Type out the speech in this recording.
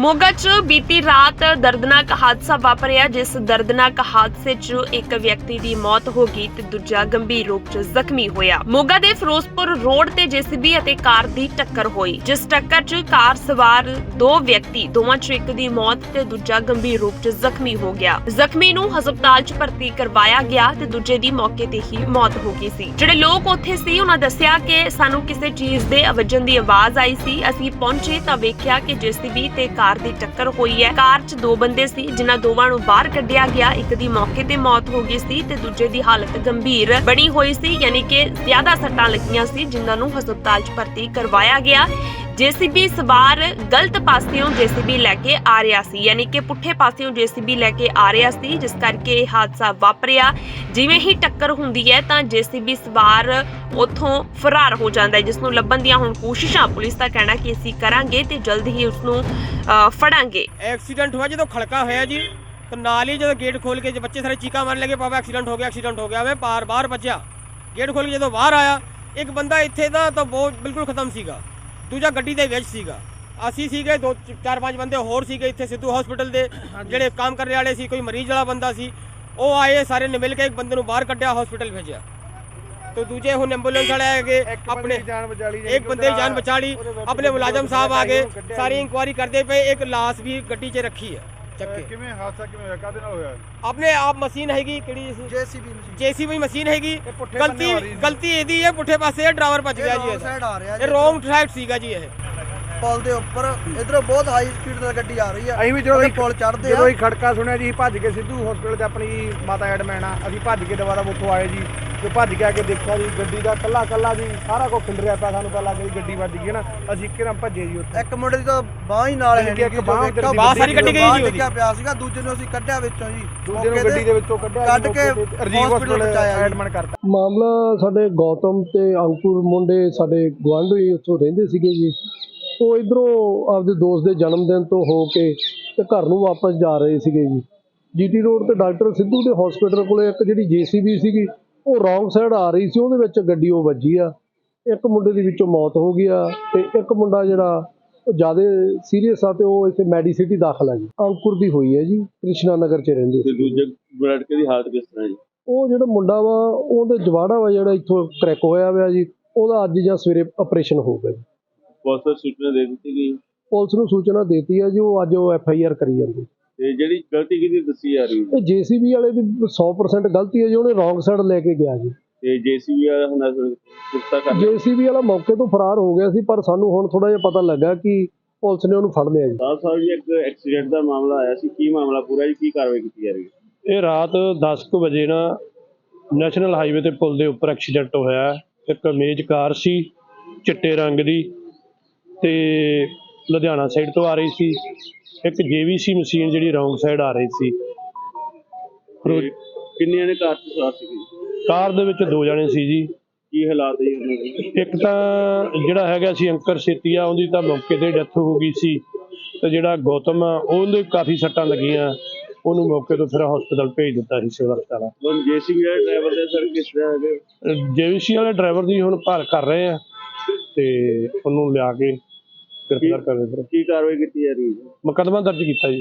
ਮੋਗਾ 'ਚ ਬੀਤੀ ਰਾਤ ਦਰਦਨਾਕ ਹਾਦਸਾ ਵਾਪਰਿਆ, ਜਿਸ ਦਰਦਨਾਕ ਹਾਦਸੇ 'ਚ ਇੱਕ ਵਿਅਕਤੀ ਦੀ ਮੌਤ ਹੋ ਗਈ ਤੇ ਦੂਜਾ ਗੰਭੀਰ ਰੂਪ 'ਚ ਜ਼ਖਮੀ ਹੋਇਆ। ਮੋਗਾ ਦੇ ਫਿਰੋਜ਼ਪੁਰ ਰੋਡ ਤੇ ਜੀਸੀਬੀ ਅਤੇ ਕਾਰ ਦੀ ਟੱਕਰ ਹੋਈ, ਜਿਸ ਟੱਕਰ 'ਚ ਕਾਰ ਸਵਾਰ ਦੋ ਵਿਅਕਤੀ, ਦੋਵਾਂ 'ਚ ਇੱਕ ਦੀ ਮੌਤ ਤੇ ਦੂਜਾ ਗੰਭੀਰ ਰੂਪ 'ਚ ਜ਼ਖਮੀ ਹੋ ਗਿਆ। ਜ਼ਖਮੀ ਨੂੰ ਹਸਪਤਾਲ 'ਚ ਭਰਤੀ ਕਰਵਾਇਆ ਗਿਆ ਤੇ ਦੂਜੇ ਦੀ ਮੌਕੇ ਤੇ ਹੀ ਮੌਤ ਹੋ ਗਈ ਸੀ। ਜਿਹੜੇ ਲੋਕ ਉੱਥੇ ਸੀ, ਉਹਨਾਂ ਦੱਸਿਆ ਕਿ ਸਾਨੂੰ ਕਿਸੇ ਚੀਜ਼ ਦੇ ਆਵਾਜਨ ਦੀ ਆਵਾਜ਼ ਆਈ ਸੀ। ਅਸੀਂ ਪਹੁੰਚੇ ਤਾਂ ਵੇਖਿਆ ਕਿ ਜੀਸੀਬੀ ਤੇ ਕਾਰ ਕਾਰ ਦੀ ਟੱਕਰ ਹੋਈ ਹੈ। ਕਾਰ 'ਚ ਦੋ ਬੰਦੇ ਸੀ, ਜਿਨ੍ਹਾਂ ਦੋਵਾਂ ਨੂੰ ਬਾਹਰ ਕੱਢਿਆ ਗਿਆ। ਇੱਕ ਦੀ ਮੌਕੇ ਤੇ ਮੌਤ ਹੋ ਗਈ ਸੀ ਤੇ ਦੂਜੇ ਦੀ ਹਾਲਤ ਗੰਭੀਰ ਬਣੀ ਹੋਈ ਸੀ। ਯਾਨੀ ਕਿ ਜ਼ਿਆਦਾ ਸੱਟਾਂ ਲੱਗੀਆਂ ਸੀ, ਜਿਨ੍ਹਾਂ ਨੂੰ ਹਸਪਤਾਲ 'ਚ ਭਰਤੀ ਕਰਵਾਇਆ ਗਿਆ। ਜੀਸੀਬੀ ਸਵਾਰ ਗਲਤ ਪਾਸਿਓਂ ਜੀਸੀਬੀ ਲੈ ਕੇ ਆ ਰਿਹਾ ਸੀ, ਯਾਨੀ ਕਿ ਪੁੱਠੇ ਪਾਸਿਓਂ ਜੀਸੀਬੀ ਲੈ ਕੇ ਆ ਰਿਹਾ ਸੀ, ਜਿਸ ਕਰਕੇ ਇਹ ਹਾਦਸਾ ਵਾਪਰਿਆ। ਜਿਵੇਂ ਹੀ ਟੱਕਰ ਹੁੰਦੀ ਹੈ ਤਾਂ ਜੀਸੀਬੀ ਸਵਾਰ ਉੱਥੋਂ ਫਰਾਰ ਹੋ ਜਾਂਦਾ ਹੈ ਜਿਸ ਨੂੰ ਲੱਭਣ ਦੀਆਂ ਹੁਣ ਕੋਸ਼ਿਸ਼ਾਂ ਪੁਲਿਸ ਦਾ ਕਹਿਣਾ ਕਿ ਅਸੀਂ ਕਰਾਂਗੇ ਤੇ ਜਲਦ ਹੀ ਉਸ ਨੂੰ ਫੜਾਂਗੇ। ਐਕਸੀਡੈਂਟ ਹੋਇਆ ਜਦੋਂ ਖੜਕਾ ਹੋਇਆ ਜੀ, ਤਾਂ ਨਾਲ ਹੀ ਜਦੋਂ ਗੇਟ ਖੋਲ ਕੇ ਜੇ ਬੱਚੇ ਸਾਰੇ ਚੀਕਾ ਮਾਰਨ ਲੱਗੇ ਪਾਪਾ ਐਕਸੀਡੈਂਟ ਹੋ ਗਿਆ, ਐਕਸੀਡੈਂਟ ਹੋ ਗਿਆ ਮੈਂ ਪਾਰ ਬਾਹਰ ਭੱਜਿਆ ਗੇਟ ਖੋਲ ਕੇ ਜਦੋਂ ਬਾਹਰ ਆਇਆ, ਇੱਕ ਬੰਦਾ ਇੱਥੇ ਦਾ ਤਾਂ ਬਹੁਤ, ਬਿਲਕੁਲ ਖਤਮ ਸੀਗਾ। ਦੂਜਾ ਗੱਡੀ ਦੇ ਵਿੱਚ ਸੀਗਾ। ਅਸੀਂ ਸੀਗੇ ਦੋ ਚਾਰ ਪੰਜ ਬੰਦੇ ਹੋਰ ਸੀਗੇ ਇੱਥੇ ਸਿੱਧੂ ਹਸਪੀਟਲ ਦੇ ਜਿਹੜੇ ਕੰਮ ਕਰਨ ਵਾਲੇ ਸੀ ਕੋਈ ਮਰੀਜ਼ ਵਾਲਾ ਬੰਦਾ ਸੀ। ਉਹ ਆਏ ਸਾਰੇ ਨੇ ਮਿਲ ਕੇ ਇੱਕ ਬੰਦੇ ਨੂੰ ਬਾਹਰ ਕੱਢਿਆ ਹਸਪੀਟਲ ਭੇਜਿਆ। ਤੇ ਦੂਜੇ ਹੁਣ ਐਂਬੂਲੈਂਸ ਵਾਲੇ ਆਪਣੇ ਜਾਨ ਬਚਾ ਲਈ ਇੱਕ ਬੰਦੇ ਦੀ ਜਾਨ ਬਚਾ ਲਈ ਆਪਣੇ ਮੁਲਾਜ਼ਮ ਸਾਹਿਬ ਆ ਗਏ ਸਾਰੀ ਇਨਕੁਆਇਰੀ ਕਰਦੇ ਪਏ ਇੱਕ ਲਾਸ਼ ਵੀ ਗੱਡੀ 'ਚ ਰੱਖੀ ਹੈ ਚੱਕੇ। ਕਿਵੇਂ ਹਾਦਸਾ ਕਿਵੇਂ ਹੋਇਆ? ਕਾਹਦੇ ਨਾਲ ਹੋਇਆ ਆਪਣੇ ਆਪ ਮਸ਼ੀਨ ਹੈਗੀ ਕਿਹੜੀ ਜੇਸੀਬੀ ਮਸ਼ੀਨ। ਜੇਸੀਬੀ ਮਸ਼ੀਨ ਹੈਗੀ। ਗਲਤੀ। ਗਲਤੀ ਇਹਦੀ ਹੈ ਪੁੱਠੇ ਪਾਸੇ ਇਹ ਡਰਾਈਵਰ ਭੱਜ ਗਿਆ ਜੀ ਇਹ ਰੋਂਗ ਸਾਈਡ ਸੀਗਾ ਜੀ ਇਹ। ਪੁਲ ਦੇ ਉੱਪਰ ਇਧਰੋਂ ਬਹੁਤ ਹਾਈ ਸਪੀਡ ਨਾਲ ਗੱਡੀ ਆ ਰਹੀ ਆ। ਅਸੀਂ ਵੀ ਜਦੋਂ ਹੀ ਪੁਲ ਚੜਦੇ ਜਦੋਂ ਹੀ ਖੜਕਾ ਸੁਣਿਆ ਜੀ ਭੱਜ ਕੇ ਸਿੱਧੂ ਹਸਪੀਟਲ ਤੇ ਆਪਣੀ ਮਾਤਾ ਐਡਮੈਨ ਆ। ਅਸੀਂ ਭੱਜ ਕੇ ਦੁਬਾਰਾ ਉੱਥੋਂ ਆਏ ਜੀ। ਤੇ ਭੱਜ ਕੇ ਆ ਕੇ ਦੇਖਿਆ ਜੀ ਗੱਡੀ ਦਾ ਕੱਲਾ ਕੱਲਾ ਜੀ ਸਾਰਾ ਕੁਝ ਖਿੰਡ ਰਿਹਾ ਪਿਆ ਸਾਨੂੰ ਪਹਿਲਾਂ ਕਿ ਗੱਡੀ ਵੱਜ ਗਈ ਨਾ ਅਸੀਂ ਇੱਕਦਮ ਭੱਜੇ ਜੀ ਉੱਥੇ ਇੱਕ ਮੁੰਡੇ ਦੀ ਤਾਂ ਬਾਹ ਹੀ ਨਾਲ ਹੈ ਇੱਕ ਬਾਂਹ ਬਾਂਹ ਸਾਰੀ ਕੱਢੀ ਗਈ ਜੀ ਉਹਦੀ। ਪਿਆ ਸੀਗਾ ਦੂਜੇ ਨੂੰ ਅਸੀਂ ਕੱਢਿਆ ਵਿੱਚੋਂ ਜੀ ਦੂਜੇ ਨੂੰ ਗੱਡੀ ਦੇ ਵਿੱਚੋਂ ਕੱਢਿਆ ਕੱਢ ਕੇ ਰਜੀਵ ਹਸਪੀਟਲ ਜੀ। ਐਡਮਿਟ ਕਰਤਾ ਮਾਮਲਾ ਸਾਡੇ ਗੌਤਮ ਤੇ ਅੰਕੁਰ ਮੁੰਡੇ ਸਾਡੇ ਗੁਆਂਢੀ ਉੱਥੋਂ ਰਹਿੰਦੇ ਸੀਗੇ ਜੀ ਉਹ ਇਧਰੋਂ ਆਪਦੇ ਦੋਸਤ ਦੇ ਜਨਮ ਦਿਨ ਤੋਂ ਹੋ ਕੇ ਤੇ ਘਰ ਨੂੰ ਵਾਪਸ ਜਾ ਰਹੇ ਸੀਗੇ ਜੀ ਜੀਟੀ ਰੋਡ ਤੇ ਡਾਕਟਰ ਸਿੱਧੂ ਦੇ ਹਸਪੀਟਲ ਕੋਲੇ ਇੱਕ ਜਿਹੜੀ ਜੀਸੀਬੀ ਸੀਗੀ ਉਹ ਰੌਂਗ ਸਾਈਡ ਆ ਰਹੀ ਸੀ ਉਹਦੇ ਵਿੱਚ ਗੱਡੀ ਉਹ ਵੱਜੀ ਆ। ਇੱਕ ਮੁੰਡੇ ਦੀ ਵਿੱਚੋਂ ਮੌਤ ਹੋ ਗਈ ਆ ਤੇ ਇੱਕ ਮੁੰਡਾ ਜਿਹੜਾ ਉਹ ਜ਼ਿਆਦਾ ਸੀਰੀਅਸ ਆ ਤੇ ਉਹ ਇੱਥੇ ਮੈਡੀਸਿਟੀ ਦਾਖਲ ਆ ਜੀ। ਅੰਕੁਰ ਦੀ ਹੋਈ ਹੈ ਜੀ ਕ੍ਰਿਸ਼ਨਾ ਨਗਰ 'ਚ ਰਹਿੰਦੇ ਤੇ ਦੂਜੇ ਲੜਕੇ ਦੀ ਹਾਲਤ ਕਿਸ ਤਰ੍ਹਾਂ ਜੀ? ਉਹ ਜਿਹੜਾ ਮੁੰਡਾ ਵਾ ਉਹਦੇ ਜਵਾੜਾ ਵਾ ਜਿਹੜਾ ਇੱਥੋਂ ਕਰੈਕ ਹੋਇਆ ਹੋਇਆ ਜੀ ਉਹਦਾ ਅੱਜ ਜਾਂ ਸਵੇਰੇ ਆਪਰੇਸ਼ਨ ਹੋਊਗਾ ਜੀ। ਪੁਲਿਸ ਸੂਚਨਾ ਦੇ ਦਿੱਤੀ ਗਈ? ਪੁਲਿਸ ਨੂੰ ਸੂਚਨਾ ਦੇਤੀ ਹੈ ਜੀ ਉਹ ਅੱਜ ਉਹ ਐਫ ਆਈ ਆਰ ਕਰੀ ਜਾਂਦੀ। ਤੇ ਜਿਹੜੀ ਗਲਤੀ ਕਿਹਦੀ ਦੱਸੀ ਜਾ ਰਹੀ ਹੈ। ਇਹ ਜੀਸੀਬੀ ਵਾਲੇ ਦੀ 100% ਗਲਤੀ ਹੈ ਜੀ ਉਹਨੇ ਰੌਂਗ ਸਾਈਡ ਲੈ ਕੇ ਗਿਆ ਜੀ। ਤੇ ਜੀਸੀਬੀ ਵਾਲਾ ਹੁਣ ਕਿਰਤਾ ਕਰ ਜੀਸੀਬੀ ਵਾਲਾ ਮੌਕੇ ਤੋਂ ਫਰਾਰ ਹੋ ਗਿਆ ਸੀ ਪਰ ਸਾਨੂੰ ਹੁਣ ਥੋੜਾ ਜਿਹਾ ਪਤਾ ਲੱਗਾ ਕਿ ਪੁਲਿਸ ਨੇ ਉਹਨੂੰ ਫੜ ਲਿਆ ਜੀ। ਸਾਹਿਬ ਸਾਹਿਬ ਜੀ ਇੱਕ ਐਕਸੀਡੈਂਟ ਦਾ ਮਾਮਲਾ ਆਇਆ ਸੀ। ਕੀ ਮਾਮਲਾ ਪੂਰਾ ਜੀ? ਕੀ ਕਾਰਵਾਈ ਕੀਤੀ ਜਾ ਰਹੀ ਹੈ? ਇਹ ਰਾਤ 10:00 ਵਜੇ ਨਾ ਨੈਸ਼ਨਲ ਹਾਈਵੇ ਤੇ ਪੁਲ ਦੇ ਉੱਪਰ ਐਕਸੀਡੈਂਟ ਹੋਇਆ। ਇੱਕ ਮੇਜ ਕਾਰ ਸੀ ਚਿੱਟੇ ਰੰਗ ਦੀ ਤੇ ਲੁਧਿਆਣਾ ਸਾਈਡ ਤੋਂ ਆ ਰਹੀ ਸੀ। ਇੱਕ ਜੀਵੀਸੀ ਮਸ਼ੀਨ ਜਿਹੜੀ ਰੌਂਗ ਸਾਈਡ ਆ ਰਹੀ ਸੀ। ਤੇ ਕਿੰਨੀਆਂ ਨੇ ਕਾਰ 'ਚ ਸਵਾਰ ਸੀ ਕਾਰ ਦੇ ਵਿੱਚ ਦੋ ਜਣੇ ਸੀ ਜੀ। ਕੀ ਹਾਲਾਤ ਹੈ ਜੀ ਉਹਨਾਂ ਦੇ? ਇੱਕ ਤਾਂ ਜਿਹੜਾ ਹੈਗਾ ਸੀ ਅੰਕਰ ਸੇਤੀਆ ਉਹਦੀ ਤਾਂ ਮੌਕੇ ਤੇ ਡੈਥ ਹੋ ਗਈ ਸੀ। ਤੇ ਜਿਹੜਾ ਗੌਤਮ ਆ ਉਹਦੇ ਕਾਫੀ ਸੱਟਾਂ ਲੱਗੀਆਂ। ਉਹਨੂੰ ਮੌਕੇ ਤੋਂ ਫਿਰ ਹਸਪੀਟਲ ਭੇਜ ਦਿੱਤਾ ਸੀ ਸਿਵਲ ਹਸਪਤਾਲ। ਹੁਣ ਜੀਸੀਬੀ ਵਾਲੇ ਡਰਾਈਵਰ ਦੇ ਸਰ ਕਿਸ ਤਰ੍ਹਾਂ ਹੈਗੇ? ਜੇਵੀਸੀ ਵਾਲੇ ਡਰਾਈਵਰ ਦੀ ਹੁਣ ਭਾਲ ਕਰ ਰਹੇ ਆ। ਤੇ ਉਹਨੂੰ ਲਿਆ ਕੇ ਗ੍ਰਿਫਤਾਰ ਕਰ ਰਹੇ ਕੀ ਕਾਰਵਾਈ ਕੀਤੀ ਜਾ ਰਹੀ ਹੈ ਮੁਕੱਦਮਾ ਦਰਜ ਕੀਤਾ ਜੀ।